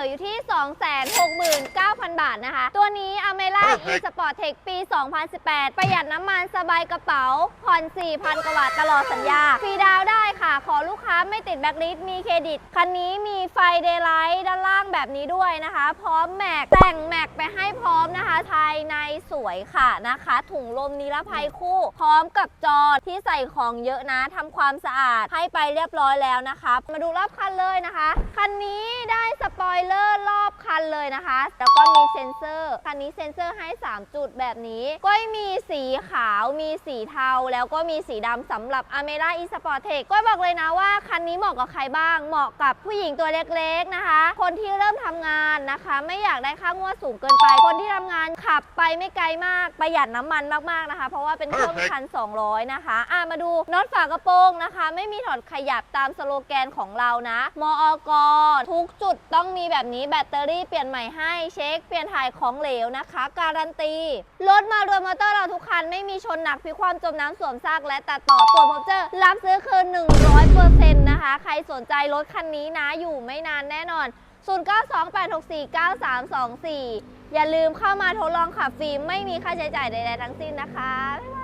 ออยู่ที่ 269,000 บาทนะคะ ตัวนี้อเมล่า e Sport Tech ปี 2018 ประหยัดน้ำมันสบายกระเป๋า ผ่อน 4,000 กว่าบาทตลอดสัญญา ฟรีดาวน์ได้ค่ะ ขอลูกค้าไม่ติดแบ็คลิสต์มีเครดิต คันนี้มีไฟเดย์ไลท์ด้านล่างแบบนี้ด้วยนะคะ พร้อมแม็กแต่งแม็กไปให้พร้อมนะคะ ภายในสวยค่ะนะคะ ถุงลมนิรภัยคู่ พร้อมกับจอที่ใส่ของเยอะนะทำความสะอาดให้ไปเรียบร้อยแล้วนะคะ มาดูรอบคันเลยนะคะ คันนี้ได้สป อยเลอร์รอบคันเลยนะคะ แล้วก็มีเซ็นเซอร์ คันนี้เซ็นเซอร์ให้ 3 จุดแบบนี้ก็มีสีขาว มีสีเทา แล้วก็มีสีดำสำหรับ a m e r a e Sport Tech ก็บอกเลยนะว่าคันนี้เหมาะกับใครบ้าง เหมาะกับผู้หญิงตัวเล็กๆนะคะ คนที่เริ่มทำงานนะคะ ไม่อยากได้ค่างวดสูงเกินไป คนที่ทำงาน ไปไม่ไกลมากประหยัดน้ำมันมากๆนะคะ เพราะว่าเป็นเครื่องพันสองร้อยนะคะอะมาดูน็อตฝากระโปรงนะคะ ไม่มีถอดขยับตามสโลแกนของเรานะ มอกทุกจุดต้องมีแบบนี้แบตเตอรี่เปลี่ยนใหม่ให้เช็คเปลี่ยนถ่ายของเหลวนะคะ การันตีรถมารวมมอเตอร์เราทุกคันไม่มีชนหนักพลิกความจมน้ำสวมซากและตัดต่อตัวพบเจอร์รับซื้อคืน100%นะคะ ใครสนใจรถคันนี้นะอยู่ไม่นานแน่นอน 0928649324 อย่าลืมเข้ามาทดลองขับฟรีไม่มีค่าใช้จ่ายใดๆทั้งสิ้นนะคะบ๊ายบาย